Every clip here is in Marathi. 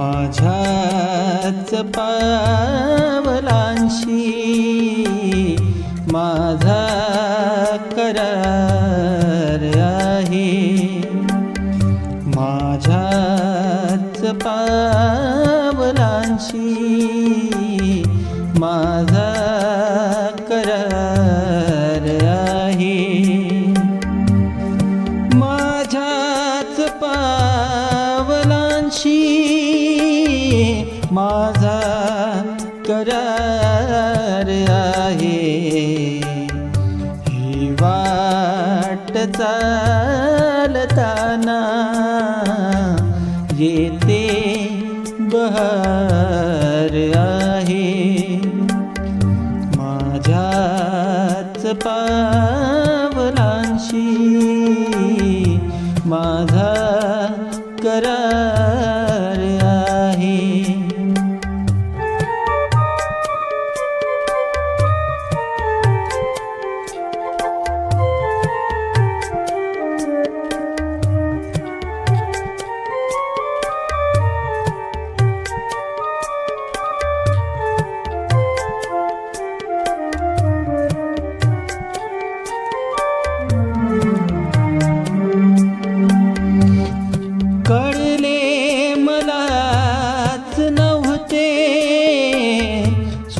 माझ्याच पावलांशी माझा करार आहे. माझ्याच पावलांशी माझा माझा करार आहे. ही वाट चालताना येते बहार आहे. माझ्याच पावलांशी माझा करार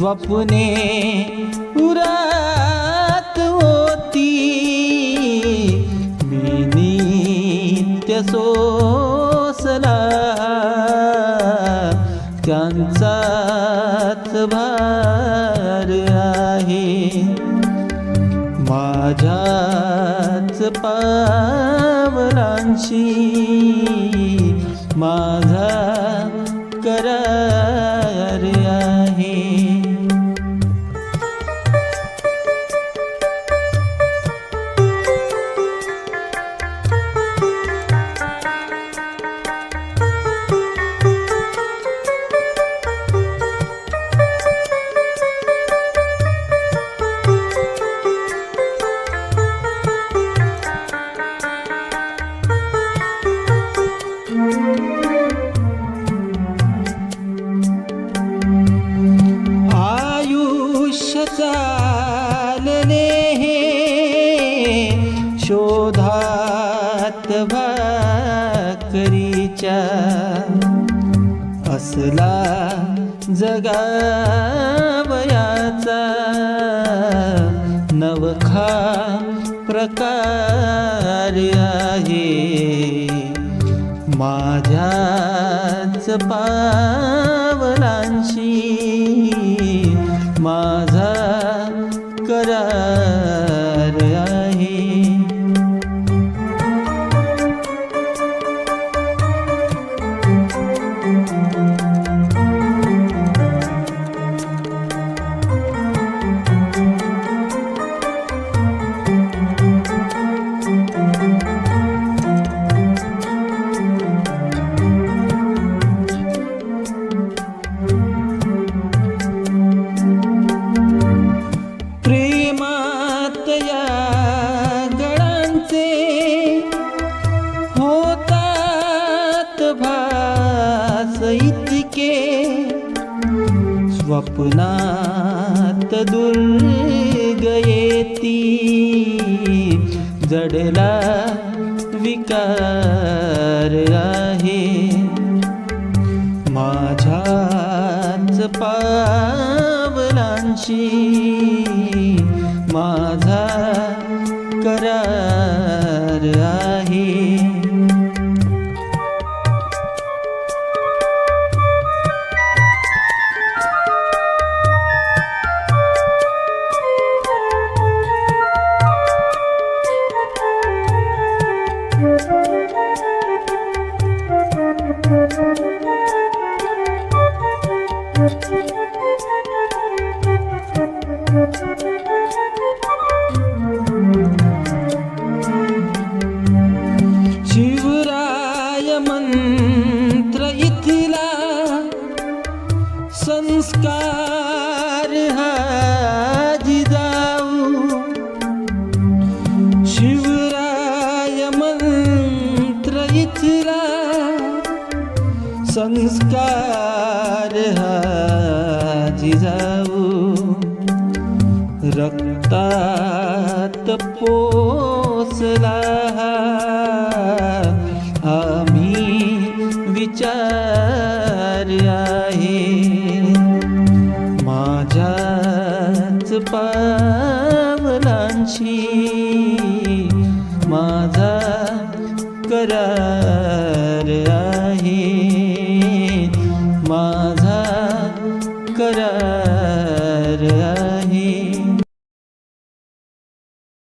स्वप्ने उरात होती। मी नित्य सोसला। त्यांचाच भार आहे। माझ्याच पावलांशी माझा करा आयुष्य चालले हे शोधात भाकरीच्या असला जगावयाचा नवखा प्रकार आहे. माझ्याच पावलांशी गळांचे होतात भास इतके. स्वप्नात दुर्ग येती जडला विकार आहे. माझ्याच पावलांशी माझा आधार आहे. Thank संस्कार हाजिदाऊ शिवराय मन्त्र इथला संस्कार हाजिदाऊ रक्तात पोसला पावलांची माझा करार आहे.